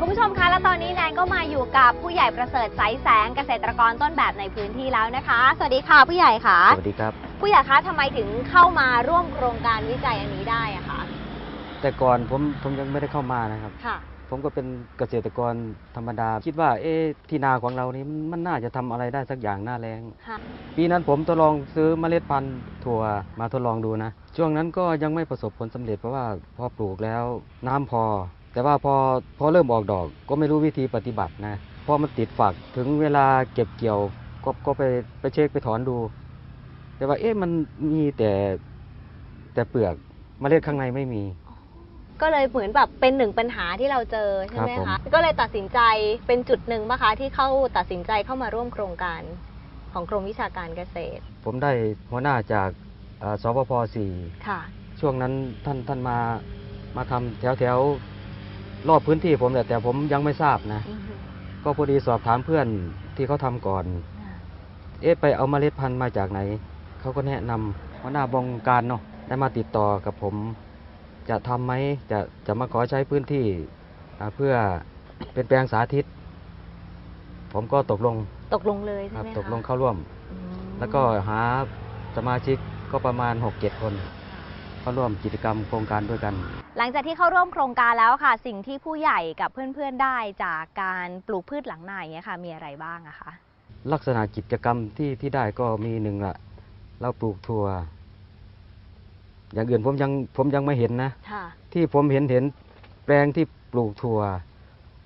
คุณผู้ชมคะ และตอนนี้แนนก็มาอยู่กับผู้ใหญ่ประเสริฐสายแสงเกษตรกรต้นแบบในพื้นที่แล้วนะคะ สวัสดีค่ะผู้ใหญ่ค่ะ สวัสดีครับ ผู้ใหญ่คะทำไมถึงเข้ามาร่วมโครงการวิจัยอันนี้ได้อะคะ แต่ก่อนผมผมยังไม่ได้เข้ามานะครับ ค่ะ ผมก็เป็นเกษตรกรธรรมดา คิดว่าเอ๊ะที่นาของเรานี่มันมันน่าจะทำอะไรได้สักอย่างหน้าแรง ค่ะ ปีนั้นผมทดลองซื้อเมล็ดพันธุ์ถั่วมาทดลองดูนะ ช่วงนั้นก็ยังไม่ประสบผลสำเร็จเพราะว่าพอปลูกแล้วน้ำพอ แต่ว่าพอพอเริ่มออกดอกก็ไม่รู้วิธีปฏิบัตินะพอมันติดฝักถึงเวลาเก็บเกี่ยวก็ก็ไปไปเช็คไปถอนดู แต่ว่าเอ๊ะมันมีแต่แต่เปลือกเมล็ดข้างในไม่มี ก็เลยเหมือนแบบเป็นหนึ่งปัญหาที่เราเจอใช่ไหมครับคะผมก็เลยตัดสินใจเป็นจุดหนึ่งปะคะที่เข้าตัดสินใจเข้ามาร่วมโครงการของกรมวิชาการเกษตร ผมได้หัวหน้าจากเอ่อสปพสี่ค่ะช่วงนั้นท่านท่านมามาทำแถวแถว รอบพื้นที่ผมแต่แต่ผมยังไม่ทราบนะอือฮึก็พอดีสอบถามเพื่อนที่เขาทำก่อน เอ๊ะไปเอาเมล็ดพันธุ์มาจากไหน เขาก็แนะนำหัวหน้าบงการเนาะได้มาติดต่อกับผม จะทำไหมจะจะมาขอใช้พื้นที่อ่าเพื่อเป็นแปลงสาธิต ผมก็ตกลงตกลงเลยคใช่รับไหมคะตกลงเข้าร่วมอืมแล้วก็หาสมาชิกก็ประมาณ6-7คน เข้าร่วมกิจกรรมโครงการด้วยกัน หลังจากที่เข้าร่วมโครงการแล้วค่ะ สิ่งที่ผู้ใหญ่กับเพื่อนๆได้จากการปลูกพืชหลังนาอย่างเงี้ยค่ะ มีอะไรบ้างอะคะ ลักษณะกิจกรรมที่ที่ได้ก็มีหนึ่งละเราปลูกถั่ว อย่างอื่นผมยังผมยังไม่เห็นนะ ค่ะ ที่ผมเห็นเห็นแปลงที่ปลูกถั่ว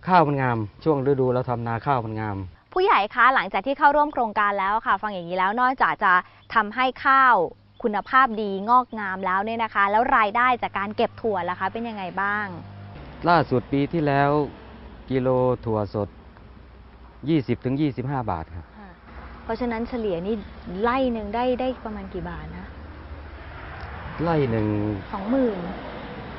ข้าวมันงาม ช่วงฤดูเราทำนาข้าวมันงาม ผู้ใหญ่คะหลังจากที่เข้าร่วมโครงการแล้วค่ะ ฟังอย่างนี้แล้วนอกจากจะทำให้ข้าว คุณภาพดีงอกงามแล้วเนี่ยนะคะ แล้วรายได้จากการเก็บถั่วล่ะคะ เป็นยังไงบ้าง ล่าสุดปีที่แล้วกิโลถั่วสด 20-25 บาทครับ เพราะฉะนั้นเฉลี่ยนี่ไล่หนึ่งได้ได้ประมาณกี่บาทนะไร่หนึ่งสองหมื่น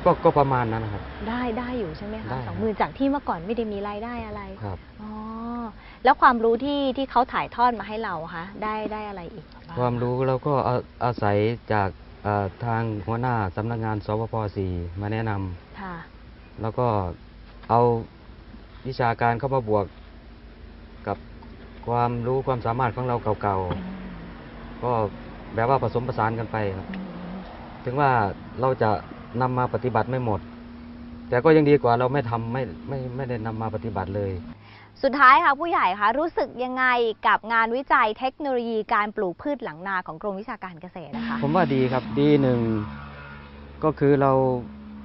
ก็ก็ประมาณนั้นนะครับ ได้ได้อยู่ใช่ไหมได้คะคสรัอบงหมื่นจากที่เมื่อก่อนไม่ได้มีรายได้อะไรครับ อ๋อ แล้วความรู้ที่ที่เขาถ่ายทอดมาให้เราคะได้ได้อะไรอีกบ้งความรู้เราก็อาอาศัยจากเอ่อทางหัวหน้าสำนักงานสปปสี่มาแนะนำค่ะแล้วก็เอาวิชาการเข้ามาบวกกับความรู้ความสามารถของเราเก่าๆ ก็แบบว่าผสมผสานกันไปครับ ถึงว่าเราจะนำมาปฏิบัติไม่หมด แต่ก็ยังดีกว่าเราไม่ทำไม่ไม่ไม่ได้นำมาปฏิบัติเลย สุดท้ายค่ะผู้ใหญ่คะรู้สึกยังไงกับงานวิจัยเทคโนโลยีการปลูกพืชหลังนาของกรมวิชาการเกษตรนะคะผมว่าดีครับดีหนึ่งก็คือเรา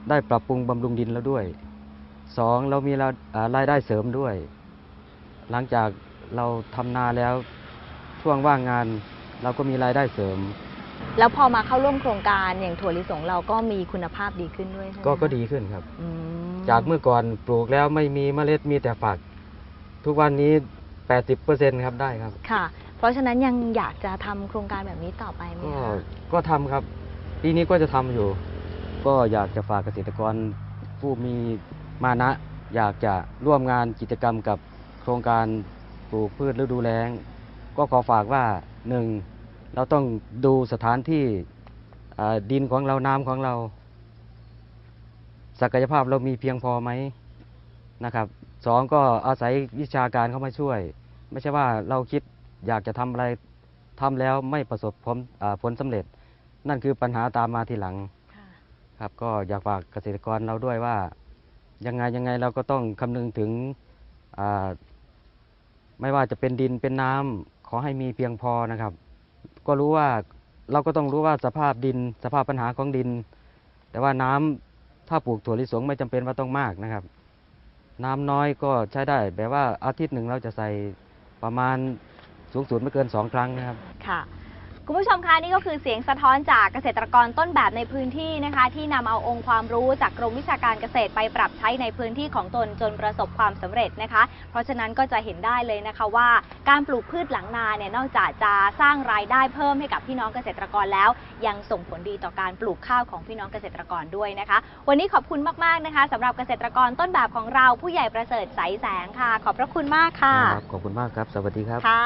ได้ปรับปรุงบำรุงดินแล้วด้วยสองเรามีรายอ่ารายได้เสริมด้วย หลังจากเราทำนาแล้วช่วงว่างงานเราก็มีรายได้เสริม แล้วพอมาเข้าร่วมโครงการอย่างถั่วลิสงเราก็มีคุณภาพดีขึ้นด้วยใช่ไหมก็คะก็ดีขึ้นครับอืมจากเมื่อก่อนปลูกแล้วไม่มีเมล็ดมีแต่ฝัก ทุกวันนี้ 80%ครับได้ครับ ค่ะ เพราะฉะนั้นยังอยากจะทำโครงการแบบนี้ต่อไปไหมก็คะก็ทำครับ ปีนี้ก็จะทำอยู่ ก็อยากจะฝากเกษตรกรผู้มีมานะ อยากจะร่วมงานกิจกรรมกับโครงการปลูกพืชฤดูแล้ง ก็ขอฝากว่าหนึ่งเราต้องดูสถานที่อ่าดินของเราน้ำของเรา ศักยภาพเรามีเพียงพอไหมนะครับ สองก็อาศัยวิชาการเข้ามาช่วย ไม่ใช่ว่าเราคิดอยากจะทำอะไรทำแล้วไม่ประสบผลอ่าผลสำเร็จ นั่นคือปัญหาตามมาทีหลังค่ะครับก็อยากฝากเกษตรกรเราด้วยว่า ยังไงยังไงเราก็ต้องคำนึงถึงอ่าไม่ว่าจะเป็นดินเป็นน้ำขอให้มีเพียงพอนะครับ ก็รู้ว่าเราก็ต้องรู้ว่าสภาพดินสภาพปัญหาของดิน แต่ว่าน้ำถ้าปลูกถั่วลิสงไม่จำเป็นว่าต้องมากนะครับ น้ำน้อยก็ใช้ได้แบบว่าอาทิตย์หนึ่งเราจะใส่ประมาณสูงสุดไม่เกินสองครั้งนะครับ ค่ะคุณผู้ชมคะนี่ก็คือเสียงสะท้อนจากเกษตรกรต้นแบบในพื้นที่นะคะ ที่นำเอาองค์ความรู้จากกรมวิชาการเกษตรไปปรับใช้ในพื้นที่ของตนจนประสบความสำเร็จนะคะ เพราะฉะนั้นก็จะเห็นได้เลยนะคะว่าการปลูกพืชหลังนาเนี่ยนอกจากจะสร้างรายได้เพิ่มให้กับพี่น้องเกษตรกรแล้ว ยังส่งผลดีต่อการปลูกข้าวของพี่น้องเกษตรกรด้วยนะคะ วันนี้ขอบคุณมากๆนะคะสำหรับเกษตรกรต้นแบบของเราผู้ใหญ่ประเสริฐใสแสงค่ะ ขอบพระคุณมากค่ะครับขอบคุณมากครับ สวัสดีครับค่ะ